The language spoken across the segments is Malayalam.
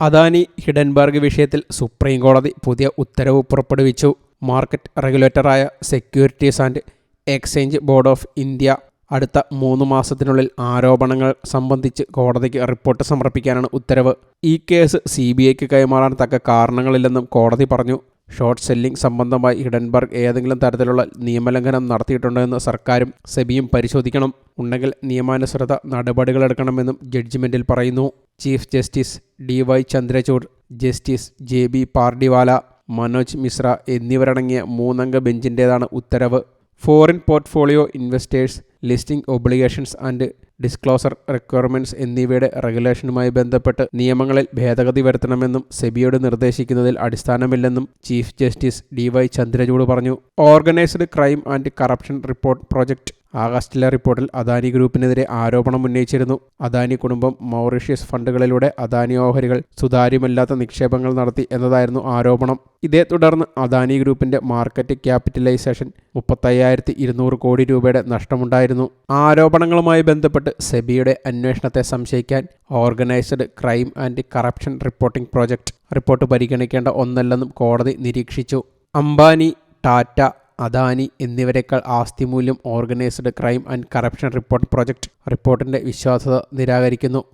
അദാനി ഹിഡൻബർഗ് വിഷയത്തിൽ സുപ്രീം കോടതി പുതിയ ഉത്തരവ് പുറപ്പെടുവിച്ചു. Market റെഗുലേറ്ററായ securities and exchange board of India അടുത്ത മൂന്ന് മാസത്തിനുള്ളിൽ ആരോപണങ്ങൾ സംബന്ധിച്ച് കോടതിക്ക് റിപ്പോർട്ട് സമർപ്പിക്കാനാണ് ഉത്തരവ്. ഈ കേസ് സി ബി ഐക്ക് കൈമാറാൻ തക്ക കാരണങ്ങളില്ലെന്നും കോടതി പറഞ്ഞു. ഷോർട്ട് സെല്ലിംഗ് സംബന്ധമായി ഹിഡൻബർഗ് ഏതെങ്കിലും തരത്തിലുള്ള നിയമലംഘനം നടത്തിയിട്ടുണ്ടോ എന്ന് സർക്കാരും സെബിയും പരിശോധിക്കണം. ഉണ്ടെങ്കിൽ നിയമാനുസൃത നടപടികളെടുക്കണമെന്നും ജഡ്ജിമെന്റിൽ പറയുന്നു. Chief justice D Y Chandrachud justice J B Pardiwala Manoj Mishra എന്നിവരടങ്ങിയ മൂന്നംഗ ബെഞ്ചിന്റേതാണ് ഉത്തരവ്. Foreign portfolio investors listing obligations and disclosure requirements എന്നിവയുടെ റെഗുലേഷനുമായി ബന്ധപ്പെട്ട് നിയമങ്ങളിൽ ഭേദഗതി വരുത്തണമെന്നും സെബിയോട് നിർദ്ദേശിക്കുന്നതിൽ അടിസ്ഥാനമില്ലെന്നും chief justice D Y Chandrachud പറഞ്ഞു. Organised crime and corruption report project ആഗസ്റ്റിലെ റിപ്പോർട്ടിൽ അദാനി ഗ്രൂപ്പിനെതിരെ ആരോപണം ഉന്നയിച്ചിരുന്നു. അദാനി കുടുംബം മൗറീഷ്യസ് ഫണ്ടുകളിലൂടെ അദാനി ഓഹരികൾ സുതാര്യമല്ലാത്ത നിക്ഷേപങ്ങൾ നടത്തി എന്നതായിരുന്നു ആരോപണം. ഇതേ തുടർന്ന് അദാനി ഗ്രൂപ്പിന്റെ മാർക്കറ്റ് ക്യാപിറ്റലൈസേഷൻ മുപ്പത്തയ്യായിരത്തി ഇരുന്നൂറ് കോടി രൂപയുടെ നഷ്ടമുണ്ടായിരുന്നു. ആരോപണങ്ങളുമായി ബന്ധപ്പെട്ട് സെബിയുടെ അന്വേഷണത്തെ സംശയിക്കാൻ organised crime and corruption reporting project report പരിഗണിക്കേണ്ട ഒന്നല്ലെന്നും കോടതി നിരീക്ഷിച്ചു. അംബാനി ടാറ്റ അദാനി എന്നിവരെക്കാൾ ആസ്തി മൂല്യം organised crime and corruption report project റിപ്പോർട്ടിന്റെ വിശ്വാസ്യത നിരാകരിക്കുന്നു.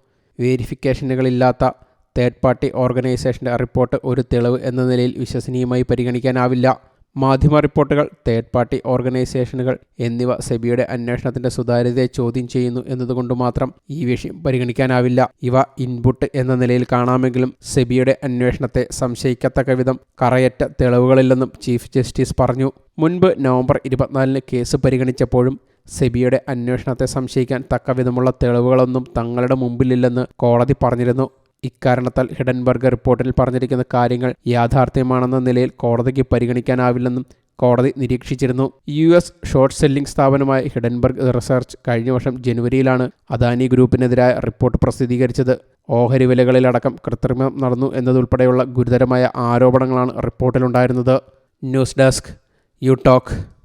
വേരിഫിക്കേഷനുകളില്ലാത്ത തേർഡ് പാർട്ടി ഓർഗനൈസേഷന്റെ റിപ്പോർട്ട് ഒരു തെളിവ് എന്ന നിലയിൽ വിശ്വസനീയമായി പരിഗണിക്കാനാവില്ല. മാധ്യമ റിപ്പോർട്ടുകൾ തേർഡ് പാർട്ടി ഓർഗനൈസേഷനുകൾ എന്നിവ സെബിയുടെ അന്വേഷണത്തിന്റെ സുതാര്യതയെ ചോദ്യം ചെയ്യുന്നു എന്നതുകൊണ്ട് മാത്രം ഈ വിഷയം പരിഗണിക്കാനാവില്ല. ഇവ ഇൻപുട്ട് എന്ന നിലയിൽ കാണാമെങ്കിലും സെബിയുടെ അന്വേഷണത്തെ സംശയിക്കത്തക്ക വിധം കറയറ്റ തെളിവുകളില്ലെന്നും ചീഫ് ജസ്റ്റിസ് പറഞ്ഞു. മുൻപ് നവംബർ ഇരുപത്തിനാലിന് കേസ് പരിഗണിച്ചപ്പോഴും സെബിയുടെ അന്വേഷണത്തെ സംശയിക്കാൻ തക്കവിധമുള്ള തെളിവുകളൊന്നും തങ്ങളുടെ മുമ്പിലില്ലെന്ന് കോടതി പറഞ്ഞിരുന്നു. ഇക്കാരണത്താൽ ഹിഡൻബർഗ് റിപ്പോർട്ടിൽ പറഞ്ഞിരിക്കുന്ന കാര്യങ്ങൾ യാഥാർത്ഥ്യമാണെന്ന നിലയിൽ കോടതിക്ക് പരിഗണിക്കാനാവില്ലെന്നും കോടതി നിരീക്ഷിച്ചിരുന്നു. യു എസ് ഷോർട്ട് സെല്ലിംഗ് സ്ഥാപനമായ ഹിഡൻബർഗ് റിസർച്ച് കഴിഞ്ഞ വർഷം ജനുവരിയിലാണ് അദാനി ഗ്രൂപ്പിനെതിരായ റിപ്പോർട്ട് പ്രസിദ്ധീകരിച്ചത്. ഓഹരി വിലകളിലടക്കം കൃത്രിമം നടന്നു എന്നതുൾപ്പെടെയുള്ള ഗുരുതരമായ ആരോപണങ്ങളാണ് റിപ്പോർട്ടിലുണ്ടായിരുന്നത്. News desk you talk.